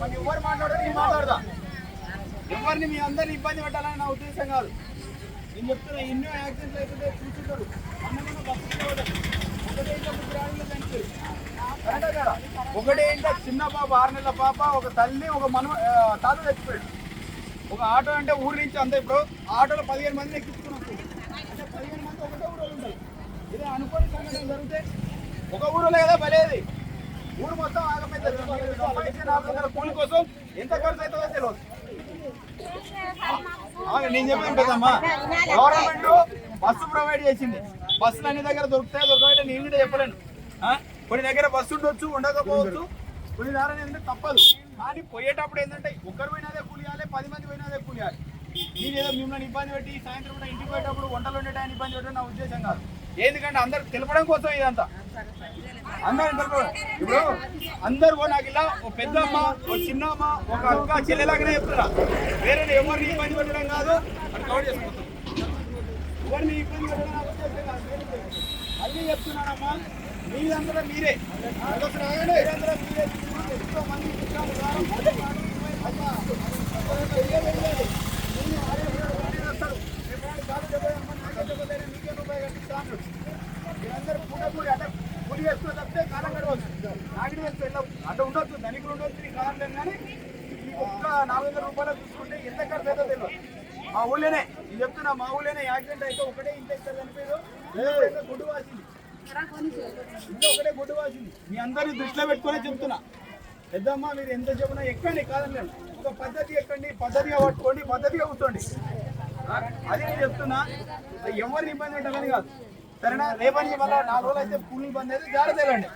మరి ఎవరు మాట్లాడారు నేను మాట్లాడదా ఎవరిని మీ అందరిని ఇబ్బంది పెట్టాలని నా ఉద్దేశం కాదు. నేను చెప్తున్నా ఎన్నో యాక్సిడెంట్లు అయితే చూసుకుంటారు మొన్న ఒకటే ఇంట్లో కరెక్టే కదా? ఒకటే ఇంట్లో చిన్న పాప ఆరు నెలల పాప ఒక తల్లి ఒక మన తాత చచ్చిపోయాడు. ఒక ఆటో అంటే ఊరి నుంచి అంతే ఇప్పుడు. ఆటోలో పదిహేను మందిని ఎక్కించుకున్నాం అంటే పదిహేను మంది ఒకటే ఊరు ఉంటారు. ఇదే అనుకోని సంఘటన జరిగితే ఒక ఊరిలో కదా బలేది. ఊరు మొత్తం ఆగమైతే నాలుగు వందల కూలి కోసం ఎంత ఖర్చు అవుతుందో తెలియదు. నేను చెప్పాను కదమ్మా. గవర్నమెంట్ బస్సు ప్రొవైడ్ చేసింది. బస్సులు అన్ని దగ్గర దొరుకుతాయి దొరకబట్టే నేను కూడా చెప్పలేను. కొన్ని దగ్గర బస్సు ఉండొచ్చు ఉండకపోవచ్చు. కొన్ని దారా ఏంటంటే తప్పదు. కానీ పోయేటప్పుడు ఏంటంటే ఒక్కరు పోయినదే కూలియాలి పది మంది పోయినదే కూలియాలి నేను ఏదో మిమ్మల్ని ఇబ్బంది పెట్టి సాయంత్రం పూట ఇంటికి పోయేటప్పుడు వంటలు ఉండేటాన్ని ఇబ్బంది పెట్టడం నా ఉద్దేశం కాదు. ఎందుకంటే అందరు తెలపడం కోసం ఇదంతా. అందరూ తెలపడం ఇప్పుడు అందరు కూడా నాకు ఇలా ఒక పెద్దమ్మ ఓ చిన్నమ్మ ఒక అక్క చెల్లెలాగానే చెప్తారా వేరే ఎవరిని ఇబ్బంది పెట్టడం కాదు అని కవర్ చేసుకుంటాం ఎవరిని ఇబ్బంది పెట్టడం అన్నీ చెప్తున్నానమ్మా మీరందరూ మీరే మీరందరూ మీరే ఎంతో మంది మీకే కట్టిస్తాను. మీరందరూ పూట తప్పితే కాలం గడవచ్చు నాగిడి వేస్తే వెళ్ళవు అట్లా ఉండొచ్చు ధనికులు ఉండొచ్చు నీ కాలం లేదు కానీ ఒక్క నాలుగు వందల రూపాయలు చూసుకుంటే ఎంత ఖర్చు అవుతుందో తెలియదు. మా ఊళ్ళోనే ఇది చెప్తున్నా మా ఊళ్ళోనే యాక్సిడెంట్ అయితే ఒకటే ఇంత చనిపోయారు గుడ్డు వాసింది. ఇంకా ఒకటే గుడ్డు వాసింది. మీ అందరినీ దృష్టిలో పెట్టుకునే చెప్తున్నా. పెద్దమ్మ మీరు ఎంత చెప్పినా ఎక్కండి కాదని ఒక పద్ధతి ఎక్కండి పద్ధతిగా పట్టుకోండి పద్ధతిగా కూర్చోండి. అది నేను చెప్తున్నా ఎవరిని ఇబ్బంది పెట్టాలని కాదు. సరేనా? రేపటి మళ్ళీ నాలుగు రోజులు అయితే కూలింగ్ బంద్ అయితే జాగ్రత్త వెళ్ళండి.